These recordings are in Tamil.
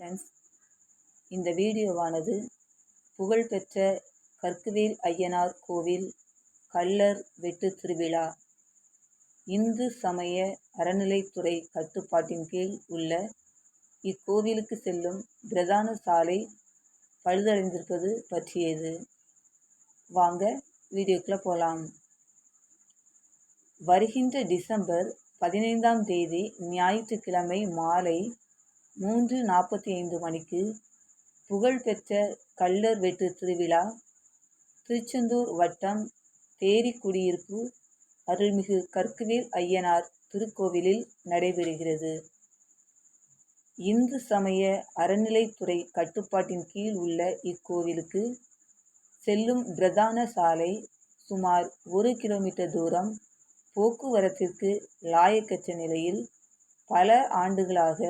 ஃப்ரெண்ட்ஸ் இந்த வீடியோவானது புகழ்பெற்ற கற்குவேல் ஐயனார் கோவில் கள்ளர் வெட்டு திருவிழா. இந்து சமய அறநிலைத்துறை கட்டுப்பாட்டின் கீழ் உள்ள இக்கோவிலுக்கு செல்லும் பிரதான சாலை பழுதடைந்திருப்பது பற்றியது. வாங்க வீடியோக்குள்ளே போகலாம் வருகின்ற டிசம்பர் பதினைந்தாம் தேதி ஞாயிற்றுக்கிழமை மாலை மூன்று நாற்பத்தி ஐந்து மணிக்கு புகழ்பெற்ற கள்ளர் வெட்டு திருவிழா திருச்செந்தூர் வட்டம் தேரிக்குடியிருப்பு அருள்மிகு கற்குவேல் ஐயனார் திருக்கோவிலில் நடைபெறுகிறது. இந்து சமய அறநிலைத்துறை கட்டுப்பாட்டின் கீழ் உள்ள இக்கோவிலுக்கு செல்லும் பிரதான சாலை சுமார் ஒரு கிலோமீட்டர் தூரம். போக்குவரத்திற்கு லாயக்கற்ற நிலையில் பல ஆண்டுகளாக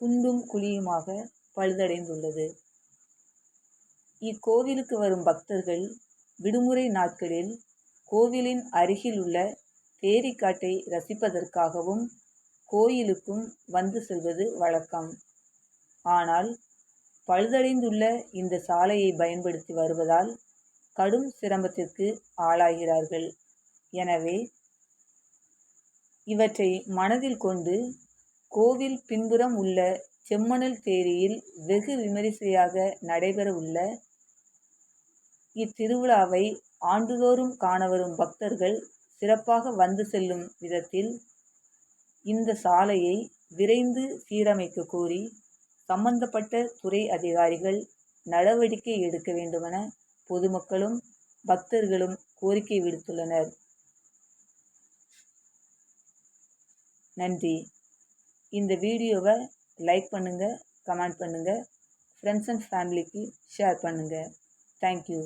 குண்டும் குழியுமாக பழுதடைந்துள்ளது. இக்கோவிலுக்கு வரும் பக்தர்கள் விடுமுறை நாட்களில் கோவிலின் அருகில் உள்ள தேரிக்காட்டை ரசிப்பதற்காகவும் கோயிலுக்கும் வந்து செல்வது வழக்கம். ஆனால் பழுதடைந்துள்ள இந்த சாலையை பயன்படுத்தி வருவதால் கடும் சிரமத்திற்கு ஆளாகிறார்கள். எனவே இவற்றை மனதில் கொண்டு கோவில் பின்புறம் உள்ள செம்மணல் தேரியில் வெகு விமரிசையாக நடைபெற உள்ள இத்திருவிழாவை ஆண்டுதோறும் காணவரும் பக்தர்கள் சிறப்பாக வந்து செல்லும் விதத்தில் இந்த சாலையை விரைந்து சீரமைக்க கோரி சம்பந்தப்பட்ட துறை அதிகாரிகள் நடவடிக்கை எடுக்க வேண்டுமென பொதுமக்களும் பக்தர்களும் கோரிக்கை விடுத்துள்ளனர். நன்றி. இந்த வீடியோவை லைக் பண்ணுங்கள் கமெண்ட் பண்ணுங்கள் ஃப்ரெண்ட்ஸ் அண்ட் ஃபேமிலிக்கு ஷேர் பண்ணுங்கள் தேங்க்யூ